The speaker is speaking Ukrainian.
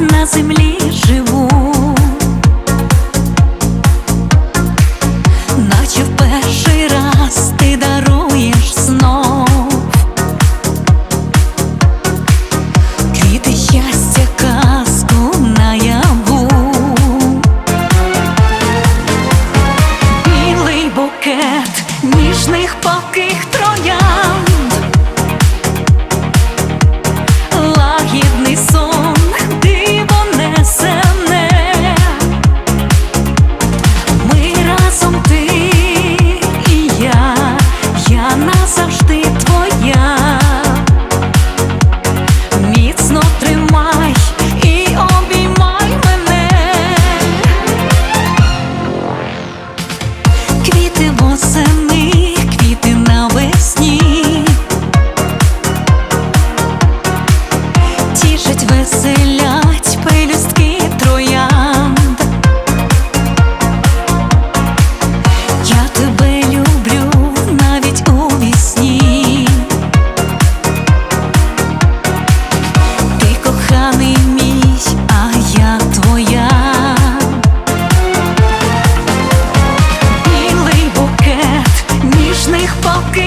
на землі живу, наче в перший раз ти даруєш знов. Квіти щастя, казку наяву, білий букет ніжних палків. я назавжди твоя, міцно тримай і обіймай мене, квіти восени, квіти навесні, тішить веселі. поки